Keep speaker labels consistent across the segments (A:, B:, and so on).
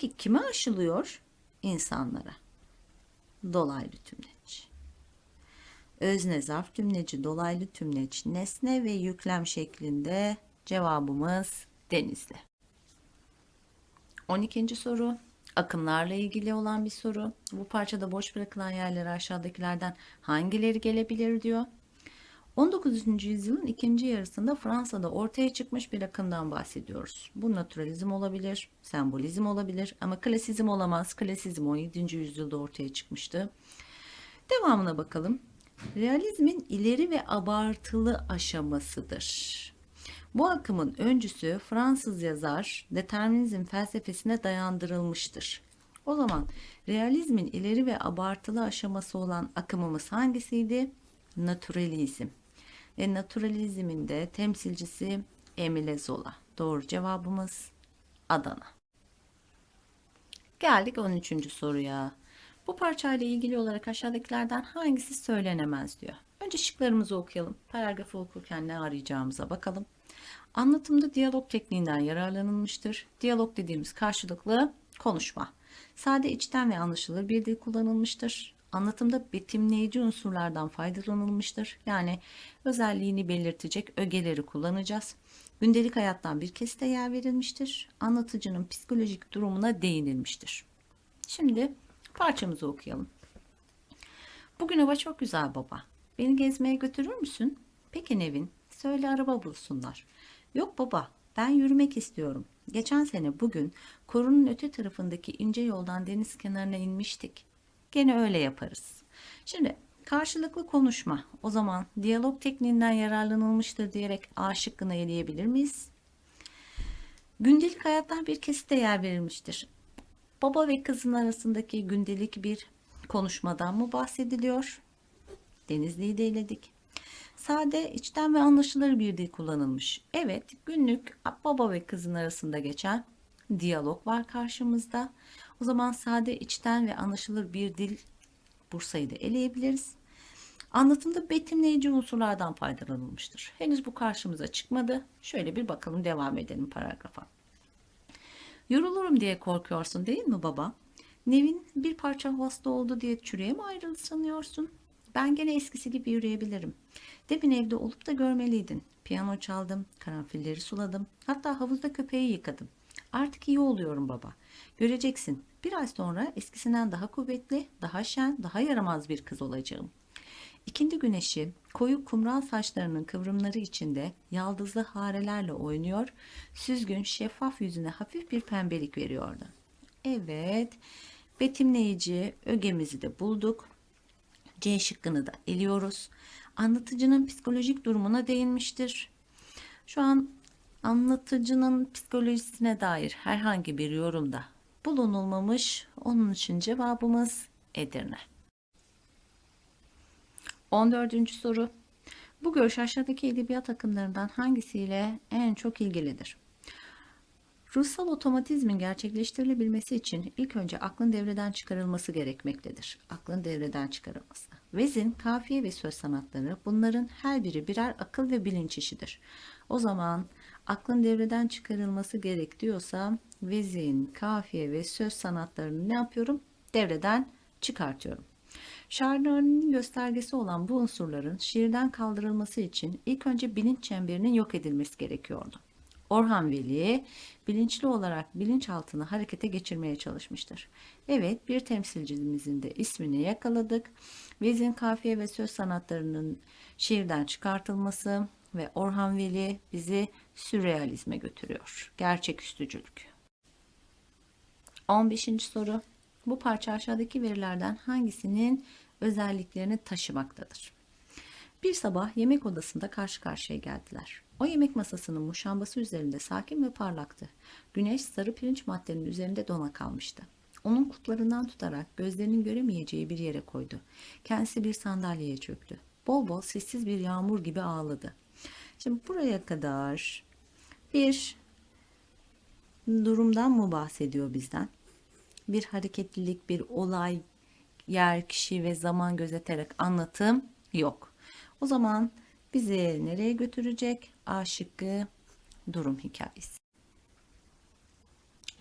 A: Peki kime aşılıyor? İnsanlara. Dolaylı tümleç. Özne zarf tümleci, dolaylı tümleç, nesne ve yüklem şeklinde cevabımız Denizli. 12. soru. Akımlarla ilgili olan bir soru. Bu parçada boş bırakılan yerlere aşağıdakilerden hangileri gelebilir diyor. 19. yüzyılın ikinci yarısında Fransa'da ortaya çıkmış bir akımdan bahsediyoruz. Bu naturalizm olabilir, sembolizm olabilir ama klasizm olamaz. Klasizm 17. yüzyılda ortaya çıkmıştı. Devamına bakalım. Realizmin ileri ve abartılı aşamasıdır. Bu akımın öncüsü Fransız yazar determinizm felsefesine dayandırılmıştır. O zaman realizmin ileri ve abartılı aşaması olan akımımız hangisiydi? Naturalizm. Ve naturalizmin de temsilcisi Emile Zola. Doğru cevabımız Adana. Geldik 13. soruya. Bu parçayla ilgili olarak aşağıdakilerden hangisi söylenemez diyor. Önce şıklarımızı okuyalım. Paragrafı okurken ne arayacağımıza bakalım. Anlatımda diyalog tekniğinden yararlanılmıştır. Diyalog dediğimiz karşılıklı konuşma. Sade içten ve anlaşılır bir dil kullanılmıştır. Anlatımda betimleyici unsurlardan faydalanılmıştır. Yani özelliğini belirtecek ögeleri kullanacağız. Gündelik hayattan bir kesite yer verilmiştir. Anlatıcının psikolojik durumuna değinilmiştir. Şimdi parçamızı okuyalım. Bugün hava çok güzel baba. Beni gezmeye götürür müsün? Peki Nevin, söyle araba bulsunlar. Yok baba, ben yürümek istiyorum. Geçen sene bugün korunun öte tarafındaki ince yoldan deniz kenarına inmiştik. Gene öyle yaparız. Şimdi karşılıklı konuşma. O zaman diyalog tekniğinden yararlanılmıştır diyerek A şıkkını eleyebilir miyiz? Gündelik hayattan bir kesite yer verilmiştir. Baba ve kızın arasındaki gündelik bir konuşmadan mı bahsediliyor? Denizli'yi de eledik. Sade, içten ve anlaşılır bir dil kullanılmış. Evet, günlük baba ve kızın arasında geçen diyalog var karşımızda. O zaman sade, içten ve anlaşılır bir dil Bursa'yı da eleyebiliriz. Anlatımda betimleyici unsurlardan faydalanılmıştır. Henüz bu karşımıza çıkmadı. Şöyle bir bakalım devam edelim paragrafa. Yorulurum diye korkuyorsun değil mi baba? Nevin bir parça hasta oldu diye çürüye mi ayrıldı sanıyorsun? Ben gene eskisi gibi yürüyebilirim. Demin evde olup da görmeliydin. Piyano çaldım, karanfilleri suladım. Hatta havuzda köpeği yıkadım. Artık iyi oluyorum baba. Göreceksin. Bir ay sonra eskisinden daha kuvvetli, daha şen, daha yaramaz bir kız olacağım. İkindi güneşi koyu kumral saçlarının kıvrımları içinde yaldızlı harelerle oynuyor, süzgün şeffaf yüzüne hafif bir pembelik veriyordu. Evet, betimleyici ögemizi de bulduk. C şıkkını da eliyoruz. Anlatıcının psikolojik durumuna değinmiştir. Şu an anlatıcının psikolojisine dair herhangi bir yorumda bulunulmamış. Onun için cevabımız Edirne. 14. soru. Bu görüş aşağıdaki edebiyat akımlarından hangisiyle en çok ilgilidir? Ruhsal otomatizmin gerçekleştirilebilmesi için ilk önce aklın devreden çıkarılması gerekmektedir. Aklın devreden çıkarılması. Vezin, kafiye ve söz sanatları bunların her biri birer akıl ve bilinç işidir. O zaman aklın devreden çıkarılması gerek diyorsa vezin, kafiye ve söz sanatlarını ne yapıyorum? Devreden çıkartıyorum. Şairlerin göstergesi olan bu unsurların şiirden kaldırılması için ilk önce bilinç çemberinin yok edilmesi gerekiyordu. Orhan Veli bilinçli olarak bilinçaltını harekete geçirmeye çalışmıştır. Evet bir temsilcimizin de ismini yakaladık. Vezin kafiye ve söz sanatlarının şiirden çıkartılması ve Orhan Veli bizi sürrealizme götürüyor. Gerçeküstücülük. 15. soru. Bu parça aşağıdaki verilerden hangisinin özelliklerini taşımaktadır? Bir sabah yemek odasında karşı karşıya geldiler. O yemek masasının muşambası üzerinde sakin ve parlaktı. Güneş sarı pirinç maddenin üzerinde dona kalmıştı. Onun kutlarından tutarak gözlerinin göremeyeceği bir yere koydu. Kendisi bir sandalyeye çöktü. Bol bol sessiz bir yağmur gibi ağladı. Şimdi buraya kadar bir durumdan mı bahsediyor bizden? Bir hareketlilik, bir olay, yer, kişi ve zaman gözeterek anlatım yok. O zaman bizi nereye götürecek? A şıkkı durum hikayesi.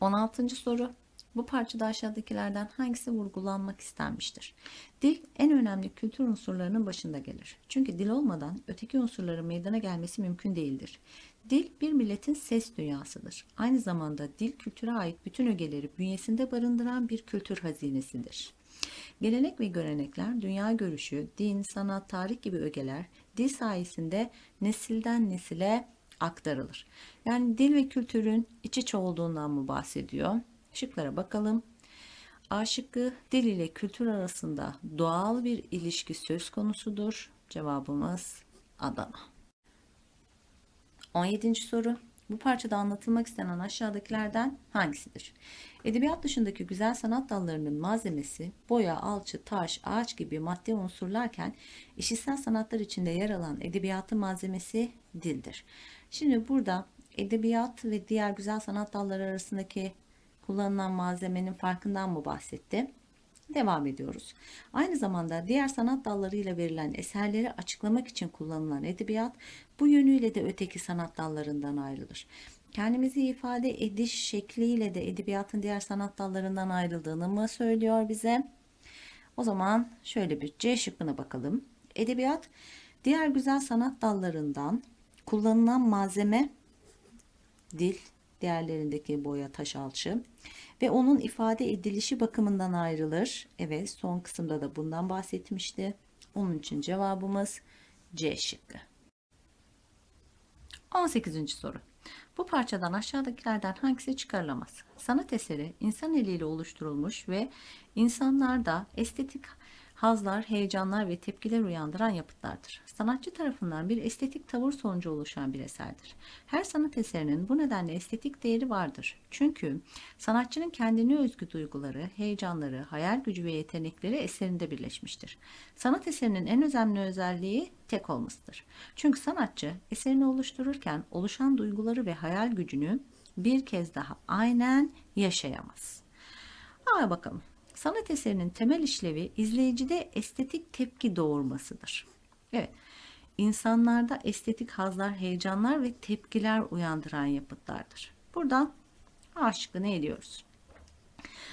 A: 16. soru. Bu parçada aşağıdakilerden hangisi vurgulanmak istenmiştir? Dil en önemli kültür unsurlarının başında gelir. Çünkü dil olmadan öteki unsurların meydana gelmesi mümkün değildir. Dil bir milletin ses dünyasıdır. Aynı zamanda dil kültüre ait bütün ögeleri bünyesinde barındıran bir kültür hazinesidir. Gelenek ve görenekler, dünya görüşü, din, sanat, tarih gibi ögeler dil sayesinde nesilden nesile aktarılır. Yani dil ve kültürün iç içe olduğundan mı bahsediyor? Şıklara bakalım. A şıkkı dil ile kültür arasında doğal bir ilişki söz konusudur. Cevabımız Adana. 17. soru. Bu parçada anlatılmak istenen aşağıdakilerden hangisidir? Edebiyat dışındaki güzel sanat dallarının malzemesi boya, alçı, taş, ağaç gibi madde unsurlarken işitsel sanatlar içinde yer alan edebiyatın malzemesi dildir. Şimdi burada edebiyat ve diğer güzel sanat dalları arasındaki kullanılan malzemenin farkından mı bahsetti? Devam ediyoruz. Aynı zamanda diğer sanat dallarıyla verilen eserleri açıklamak için kullanılan edebiyat bu yönüyle de öteki sanat dallarından ayrılır. Kendimizi ifade ediş şekliyle de edebiyatın diğer sanat dallarından ayrıldığını mı söylüyor bize? O zaman şöyle bir C şıkkına bakalım. Edebiyat diğer güzel sanat dallarından kullanılan malzeme dil, diğerlerindeki boya, taş, alçı ve onun ifade edilişi bakımından ayrılır. Evet, son kısımda da bundan bahsetmişti. Onun için cevabımız C şıkkı. 18. soru. Bu parçadan aşağıdakilerden hangisi çıkarılamaz? Sanat eseri insan eliyle oluşturulmuş ve insanlarda estetik hazlar, heyecanlar ve tepkiler uyandıran yapıtlardır. Sanatçı tarafından bir estetik tavır sonucu oluşan bir eserdir. Her sanat eserinin bu nedenle estetik değeri vardır. Çünkü sanatçının kendine özgü duyguları, heyecanları, hayal gücü ve yetenekleri eserinde birleşmiştir. Sanat eserinin en önemli özelliği tek olmasıdır. Çünkü sanatçı eserini oluştururken oluşan duyguları ve hayal gücünü bir kez daha aynen yaşayamaz. Aa bakalım. Sanat eserinin temel işlevi izleyicide estetik tepki doğurmasıdır. Evet, insanlarda estetik hazlar, heyecanlar ve tepkiler uyandıran yapıtlardır. Buradan aşkı ne ediyoruz?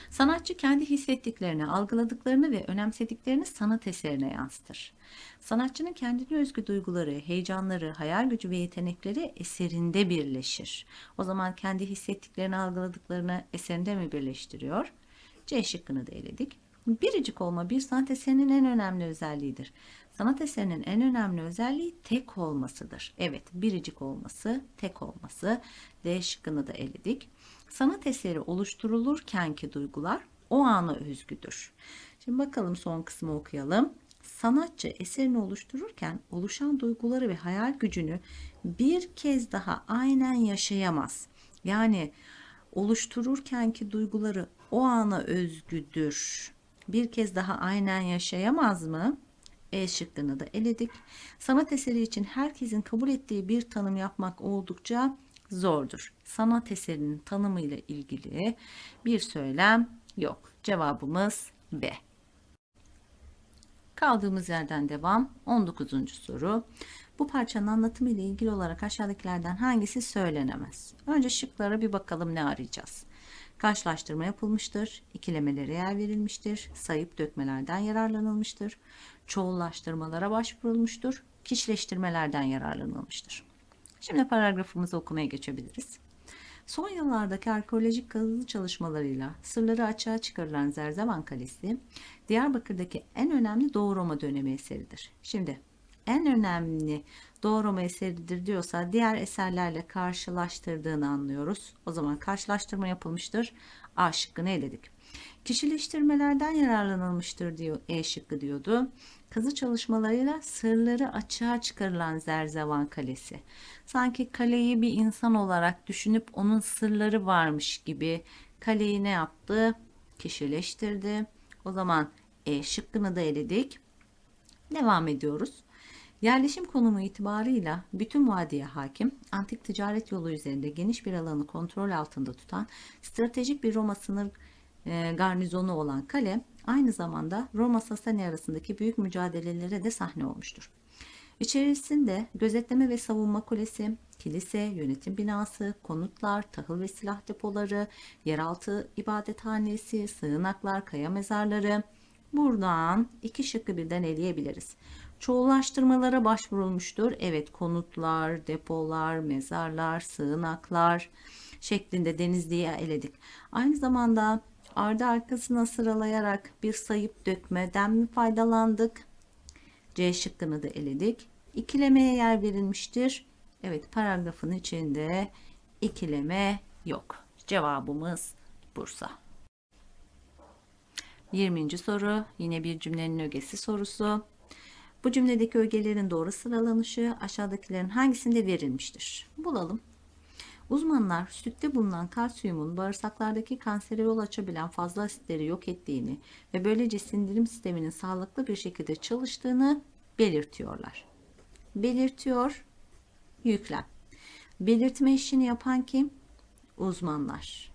A: Sanatçı kendi hissettiklerini, algıladıklarını ve önemsediklerini sanat eserine yansıtır. Sanatçının kendine özgü duyguları, heyecanları, hayal gücü ve yetenekleri eserinde birleşir. O zaman kendi hissettiklerini, algıladıklarını eserinde mi birleştiriyor? C şıkkını da eledik. Biricik olma bir sanat eserinin en önemli özelliğidir. Sanat eserinin en önemli özelliği tek olmasıdır. Evet, biricik olması, tek olması. D şıkkını da eledik. Sanat eseri oluşturulurkenki duygular o ana özgüdür. Şimdi bakalım son kısmı okuyalım. Sanatçı eserini oluştururken oluşan duyguları ve hayal gücünü bir kez daha aynen yaşayamaz. Yani oluştururkenki duyguları o ana özgüdür. Bir kez daha aynen yaşayamaz mı? E şıkkını da eledik. Sanat eseri için herkesin kabul ettiği bir tanım yapmak oldukça zordur. Sanat eserinin tanımıyla ilgili bir söylem yok. Cevabımız B. Kaldığımız yerden devam. 19. soru. Bu parçanın anlatımı ile ilgili olarak aşağıdakilerden hangisi söylenemez? Önce şıklara bir bakalım ne arayacağız. Karşılaştırma yapılmıştır, ikilemelere yer verilmiştir, sayıp dökmelerden yararlanılmıştır, çoğullaştırmalara başvurulmuştur, kişileştirmelerden yararlanılmıştır. Şimdi paragrafımızı okumaya geçebiliriz. Son yıllardaki arkeolojik kazı çalışmalarıyla sırları açığa çıkarılan Zerzevan Kalesi, Diyarbakır'daki en önemli Doğu Roma dönemi eseridir. Şimdi en önemli Doğu Roma eseridir diyorsa diğer eserlerle karşılaştırdığını anlıyoruz. O zaman karşılaştırma yapılmıştır. A şıkkını eledik. Kişileştirmelerden yararlanılmıştır diyor E şıkkı diyordu. Kazı çalışmalarıyla sırları açığa çıkarılan Zerzevan Kalesi. Sanki kaleyi bir insan olarak düşünüp onun sırları varmış gibi kaleyi ne yaptı? Kişileştirdi. O zaman E şıkkını da eledik. Devam ediyoruz. Yerleşim konumu itibarıyla bütün vadiye hakim, antik ticaret yolu üzerinde geniş bir alanı kontrol altında tutan stratejik bir Roma sınır e, garnizonu olan kale aynı zamanda Roma Sasani arasındaki büyük mücadelelere de sahne olmuştur. İçerisinde gözetleme ve savunma kulesi, kilise, yönetim binası, konutlar, tahıl ve silah depoları, yeraltı ibadethanesi, sığınaklar, kaya mezarları. Buradan iki şıkkı birden eleyebiliriz. Çoğulaştırmalara başvurulmuştur. Evet konutlar, depolar, mezarlar, sığınaklar şeklinde Denizli'ye eledik. Aynı zamanda ardı arkasına sıralayarak bir sayıp dökmeden mi faydalandık? C şıkkını da eledik. İkilemeye yer verilmiştir. Evet paragrafın içinde ikileme yok. Cevabımız Bursa. 20. soru yine bir cümlenin ögesi sorusu. Bu cümledeki ögelerin doğru sıralanışı aşağıdakilerin hangisinde verilmiştir? Bulalım. Uzmanlar sütte bulunan kalsiyumun bağırsaklardaki kansere yol açabilen fazla asitleri yok ettiğini ve böylece sindirim sisteminin sağlıklı bir şekilde çalıştığını belirtiyorlar. Belirtiyor, yüklem. Belirtme işini yapan kim? Uzmanlar.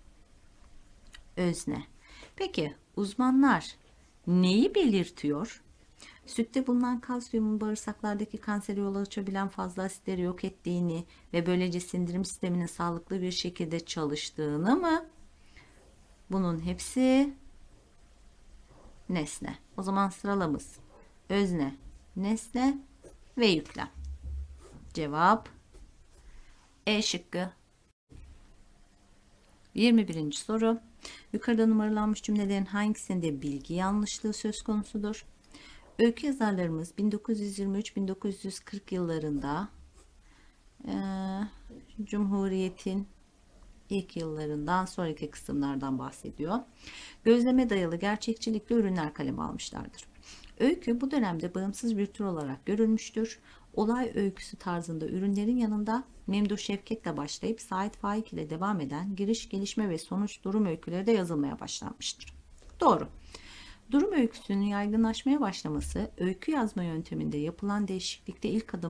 A: Özne. Peki uzmanlar neyi belirtiyor? Sütte bulunan kalsiyumun bağırsaklardaki kansere yol açabilen fazla asitleri yok ettiğini ve böylece sindirim sisteminin sağlıklı bir şekilde çalıştığını mı? Bunun hepsi nesne. O zaman sıralamız özne, nesne ve yüklem. Cevap E şıkkı. 21. soru. Yukarıda numaralanmış cümlelerin hangisinde bilgi yanlışlığı söz konusudur? Öykü yazarlarımız 1923-1940 yıllarında eee, Cumhuriyet'in ilk yıllarından sonraki kısımlardan bahsediyor. Gözleme dayalı gerçekçilikli ürünler kaleme almışlardır. Öykü bu dönemde bağımsız bir tür olarak görülmüştür. Olay öyküsü tarzında ürünlerin yanında Memduh Şevket'le başlayıp Sait Faik ile devam eden giriş, gelişme ve sonuç durum öyküleri de yazılmaya başlanmıştır. Doğru. Durum öyküsünün yaygınlaşmaya başlaması, öykü yazma yönteminde yapılan değişiklikte ilk adım